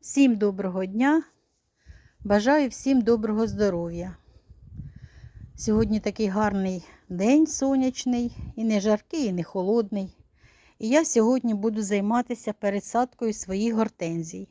Всім доброго дня. Бажаю всім доброго здоров'я. Сьогодні такий гарний день сонячний, і не жаркий, і не холодний. І я сьогодні буду займатися пересадкою своїх гортензій.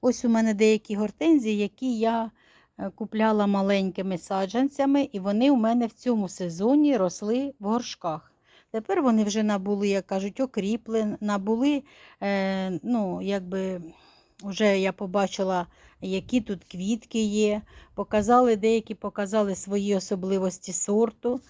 Ось у мене деякі гортензії, які я е, купляла маленькими саджанцями, і вони у мене в цьому сезоні росли в горшках. Тепер вони вже набули, як кажуть, окріплені, набули, е, ну, якби вже я побачила, які тут квітки є. Показали, деякі показали свої особливості сорту.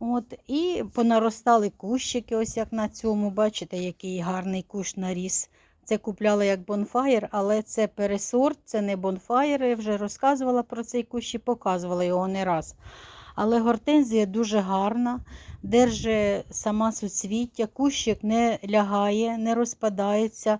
От, І понаростали кущики, ось як на цьому. Бачите, який гарний кущ наріс. Це купляла як бонфаєр, але це пересорт, це не бонфаєр. Я вже розказувала про цей кущ і показувала його не раз. Але гортензія дуже гарна, держить сама суцвіття, кущик не лягає, не розпадається.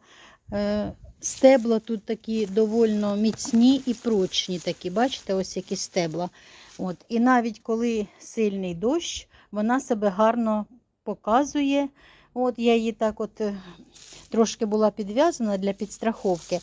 Стебла тут такі довольно міцні і прочні. такі, Бачите, ось які стебла. От. І навіть коли сильний дощ, вона себе гарно показує. От Я її так от е, трошки була підв'язана для підстраховки.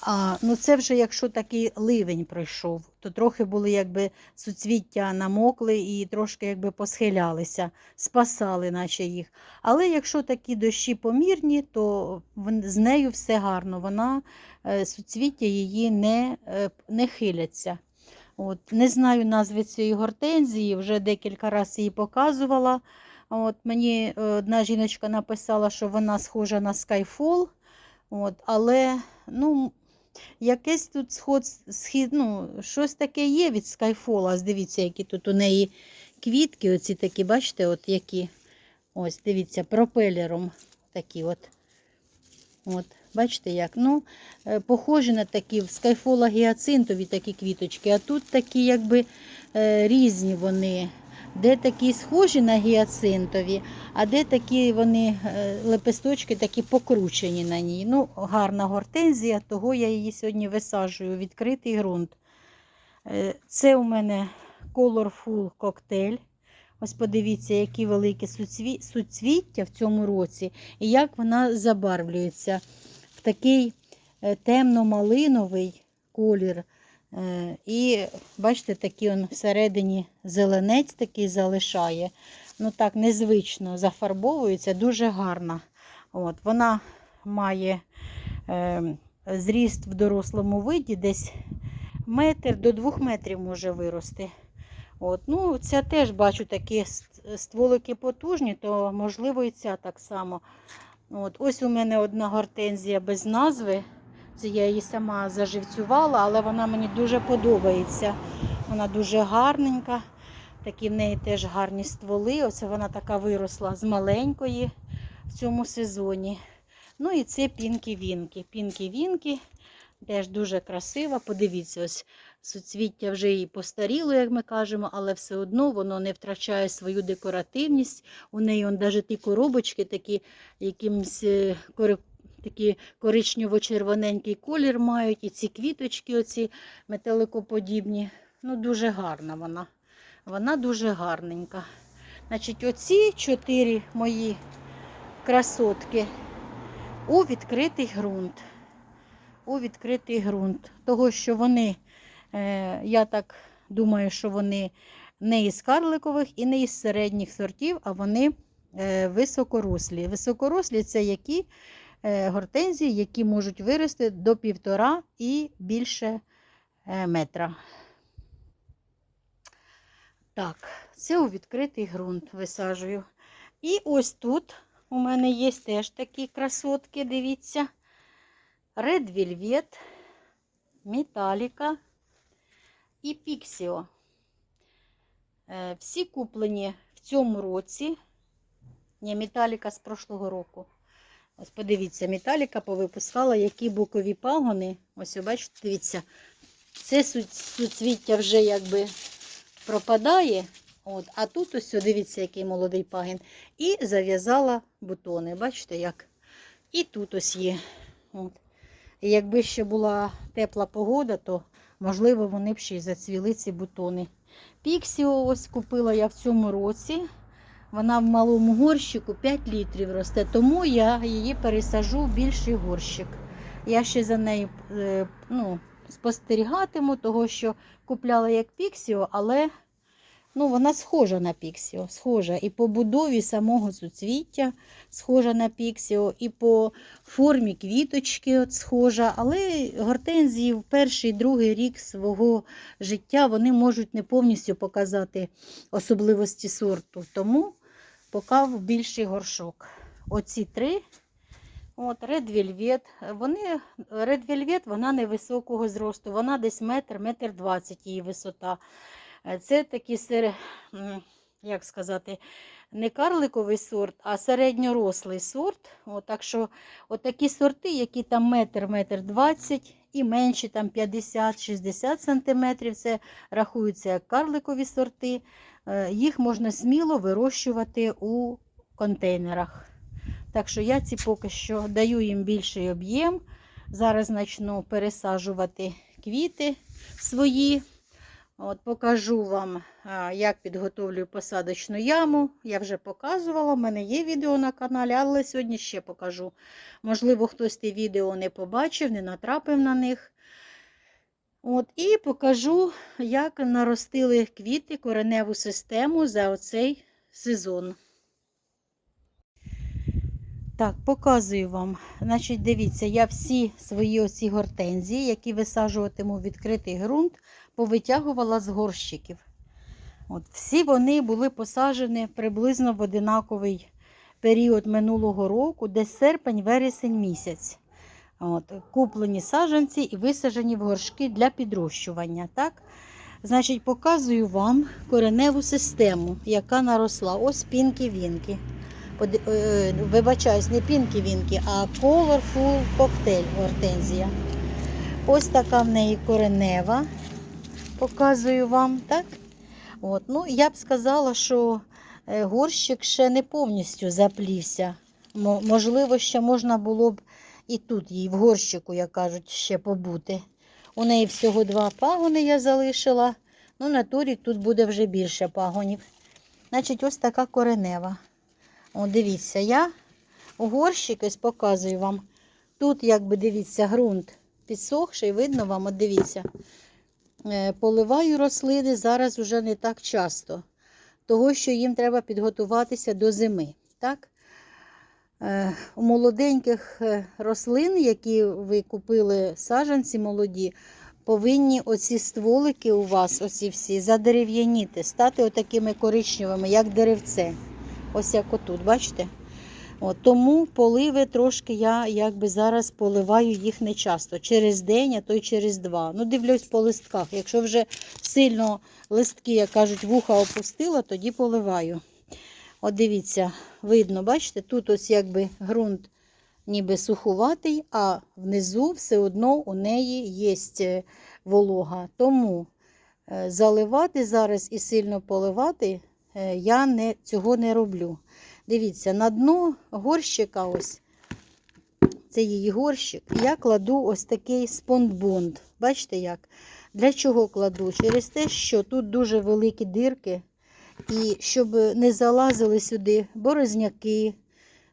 А, ну Це вже якщо такий ливень пройшов, то трохи були якби суцвіття намокли і трошки якби посхилялися, спасали наче їх. Але якщо такі дощі помірні, то з нею все гарно. Вона е, суцвіття її не, е, не хиляться. От, не знаю назви цієї гортензії, вже декілька разів її показувала. От, мені е, одна жіночка написала, що вона схожа на Skyfall. От, але ну, якесь тут сход, схід, ну, щось таке є від Skyfall. Дивіться, які тут у неї квітки, оці такі, бачите, от які. Ось, дивіться, пропелером такі от. От, бачите як? Ну, е, похожі на такі в скайфола гіацинтові такі квіточки, а тут такі якби е, різні вони. Де такі схожі на гіацинтові, а де такі вони е, лепесточки такі покручені на ній. Ну, гарна гортензія, того я її сьогодні висаджую відкритий ґрунт. Е, Це у мене Colorful коктейль. Ось подивіться, які великі суцвіття в цьому році, і як вона забарвлюється в такий е, темно-малиновий колір. Е, І бачите, такий он всередині зеленець такий залишає. Ну так, незвично зафарбовується, дуже гарна. От, Вона має е, зріст в дорослому виді, десь метр до двох метрів може вирости. От, ну, Ця теж бачу такі стволики потужні, то можливо і ця так само. От, ось у мене одна гортензія без назви. Це я її сама заживцювала, але вона мені дуже подобається. Вона дуже гарненька. Такі в неї теж гарні стволи. Оце вона така виросла з маленької в цьому сезоні. Ну і це пінкі-вінки. Пінкі-вінки теж дуже красива. Подивіться, ось суцвіття вже і постаріло, як ми кажемо, але все одно воно не втрачає свою декоративність. У неї навіть ті коробочки такі якимсь такі коричнево-червоненький колір мають, і ці квіточки, оці метеликоподібні. Ну, дуже гарна вона. Вона дуже гарненька. Значить, оці чотири мої красотки у відкритий ґрунт. У відкритий ґрунт. Того, що вони, е, я так думаю, що вони не із карликових і не із середніх сортів, а вони е, високорослі. Високорослі це які гортензії, які можуть вирости до півтора і більше е, метра. Так, це у відкритий ґрунт висаджую. І ось тут у мене є теж такі красотки, дивіться. Red Velvet, Metallica і Pixio. Е, Всі куплені в цьому році. Ні, Металіка з прошлого року. Ось подивіться, Металіка повипускала, які бокові пагони. Ось, бачите, дивіться, це су- суцвіття вже якби пропадає. От, а тут ось, дивіться, який молодий пагін. І зав'язала бутони. Бачите, як? І тут ось є. От. Якби ще була тепла погода, то можливо вони б ще й зацвіли ці бутони. Піксіо ось купила я в цьому році. Вона в малому горщику 5 літрів росте, тому я її пересажу в більший горщик. Я ще за нею е, ну, спостерігатиму, того що купляла як піксіо, але ну, вона схожа на піксіо. Схожа і по будові самого суцвіття схожа на піксіо, і по формі квіточки от схожа. Але гортензії в перший другий рік свого життя вони можуть не повністю показати особливості сорту. Тому поки в більший горшок. Оці три. От, Red Velvet. Вони, Red Velvet, вона невисокого зросту, вона десь метр, метр двадцять її висота. Е, Це такий, сер- як сказати, не карликовий сорт, а середньорослий сорт. От, так що такі сорти, які там метр, метр двадцять і менші там 50-60 сантиметрів, це рахуються як карликові сорти. Е, Їх можна сміло вирощувати у контейнерах. Так що я ці поки що даю їм більший об'єм. Зараз почну пересаджувати квіти свої. От Покажу вам, як підготовлюю посадочну яму. Я вже показувала, в мене є відео на каналі, але сьогодні ще покажу. Можливо, хтось ті відео не побачив, не натрапив на них. От, І покажу, як наростили квіти кореневу систему за оцей сезон. Так, показую вам. Значить, дивіться, я всі свої оці гортензії, які висаджуватиму в відкритий ґрунт, повитягувала з горщиків. От, всі вони були посаджені приблизно в одинаковий період минулого року, десь серпень-вересень місяць. От, куплені саджанці і висаджені в горшки для підрощування. Так? Значить, показую вам кореневу систему, яка наросла. Ось пінки-вінки. Е, Вибачаюсь, не пінки-вінки, а Colorful Cocktail гортензія. Ось така в неї коренева. Показую вам, так? От, ну, я б сказала, що е, горщик ще не повністю заплівся. Можливо, ще можна було б і тут їй в горщику, як кажуть, ще побути. У неї всього два пагони я залишила. Ну, на турік тут буде вже більше пагонів. Значить, ось така коренева. О, дивіться, я горщик ось показую вам. Тут, якби дивіться, ґрунт підсохший, видно вам, от дивіться. Е, Поливаю рослини зараз уже не так часто, того, що їм треба підготуватися до зими. Так? Е, У молоденьких е, рослин, які ви купили саджанці молоді, повинні оці стволики у вас, оці всі, задерев'яніти, стати отакими коричневими, як деревце. Ось як отут, бачите? От, тому поливи трошки я якби зараз поливаю їх не часто. Через день, а то й через два. Ну, дивлюсь по листках. Якщо вже сильно листки, як кажуть, вуха опустила, тоді поливаю. От дивіться, видно, бачите, тут ось якби ґрунт ніби сухуватий, а внизу все одно у неї є е, волога. Тому е, заливати зараз і сильно поливати е, я не, цього не роблю. Дивіться, на дно горщика ось, це її горщик, я кладу ось такий спондбонд. Бачите як? Для чого кладу? Через те, що тут дуже великі дирки, і щоб не залазили сюди борозняки,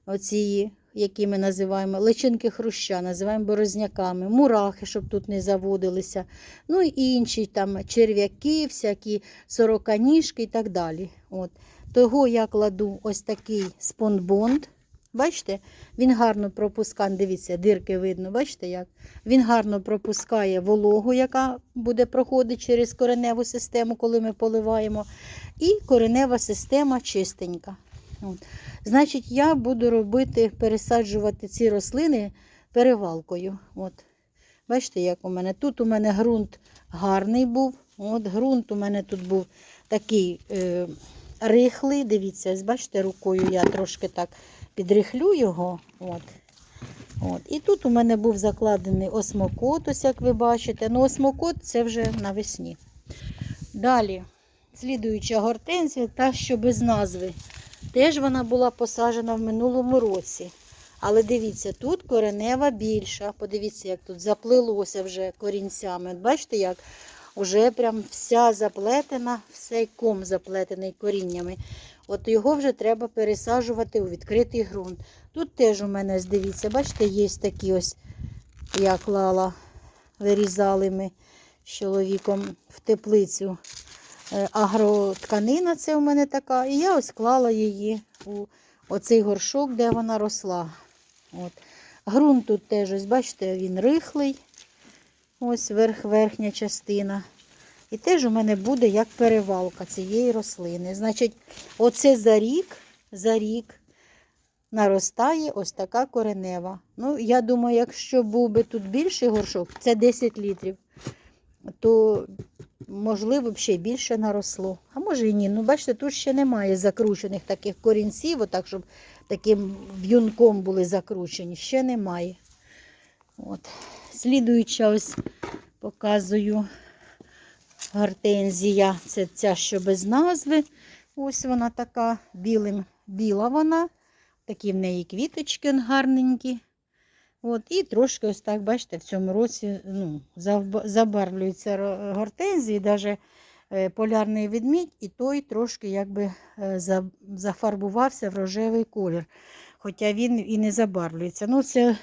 оці, які ми називаємо, личинки хруща, називаємо борозняками, мурахи, щоб тут не заводилися. Ну і інші там черв'яки, всякі сороканіжки і так далі. От. Того я кладу ось такий спонбонд. Бачите, він гарно пропускає, дивіться, дирки видно, бачите як? Він гарно пропускає вологу, яка буде проходити через кореневу систему, коли ми поливаємо. І коренева система чистенька. От. Значить, я буду робити, пересаджувати ці рослини перевалкою. От. Бачите, як у мене? Тут у мене ґрунт гарний був. От ґрунт у мене тут був такий е, рихлий. Дивіться, ось бачите, рукою я трошки так підрихлю його. От. От. І тут у мене був закладений осмокот, ось як ви бачите. Ну, осмокот це вже навесні. Далі, слідуюча гортензія, та, що без назви. Теж вона була посаджена в минулому році. Але дивіться, тут коренева більша. Подивіться, як тут заплилося вже корінцями. Бачите, як вже прям вся заплетена, все ком заплетений коріннями. От його вже треба пересаджувати у відкритий ґрунт. Тут теж у мене, дивіться, бачите, є такі ось я клала, вирізали ми з чоловіком в теплицю. Е, Агротканина це у мене така. І я ось клала її у оцей горшок, де вона росла. От. Грунт тут теж, ось бачите, він рихлий. Ось верх, верхня частина. І теж у мене буде як перевалка цієї рослини. Значить, оце за рік, за рік наростає ось така коренева. Ну, я думаю, якщо був би тут більший горшок, це 10 літрів, то, можливо, б ще більше наросло. А може і ні. Ну, бачите, тут ще немає закручених таких корінців, отак, щоб таким в'юнком були закручені. Ще немає. От. Слідуюча ось показую гортензія. Це ця, що без назви. Ось вона така білим, біла вона. Такі в неї квіточки гарненькі. От, і трошки ось так, бачите, в цьому році ну, забарвлюються гортензії, навіть полярний відмідь, і той трошки якби е, зафарбувався в рожевий колір. Хоча він і не забарвлюється. Ну, це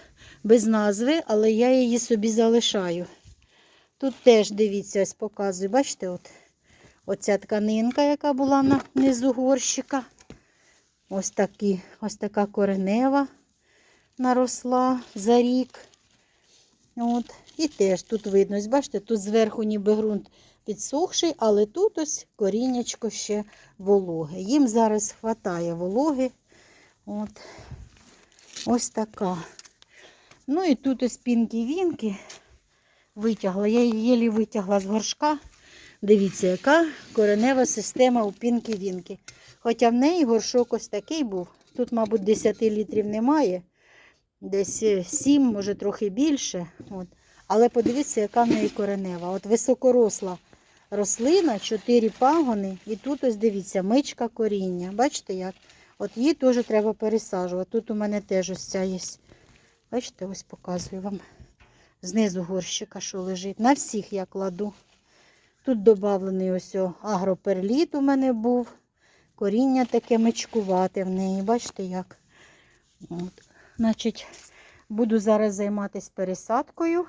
без назви, але я її собі залишаю. Тут теж, дивіться, ось показую, бачите, от, оця тканинка, яка була на низу горщика. Ось, такі, ось така коренева наросла за рік. От. І теж тут видно, ось бачите, тут зверху ніби ґрунт підсохший, але тут ось коріннячко ще вологе. Їм зараз вистачає вологи. От. Ось така. Ну і тут ось пінки-вінки витягла. Я її єлі витягла з горшка. Дивіться, яка коренева система у пінки-вінки. Хоча в неї горшок ось такий був. Тут, мабуть, 10 літрів немає. Десь 7, може трохи більше. От. Але подивіться, яка в неї коренева. От високоросла рослина, 4 пагони. І тут ось дивіться, мичка коріння. Бачите як? От її теж треба пересаджувати. Тут у мене теж ось ця є. Бачите, ось показую вам. Знизу горщика, що лежить. На всіх я кладу. Тут додавлений ось агроперліт у мене був. Коріння таке мечкувате в неї. Бачите як? От. Значить, буду зараз займатися пересадкою.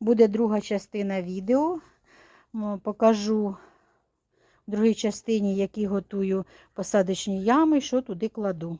Буде друга частина відео. Покажу в другій частині, які готую посадочні ями, що туди кладу.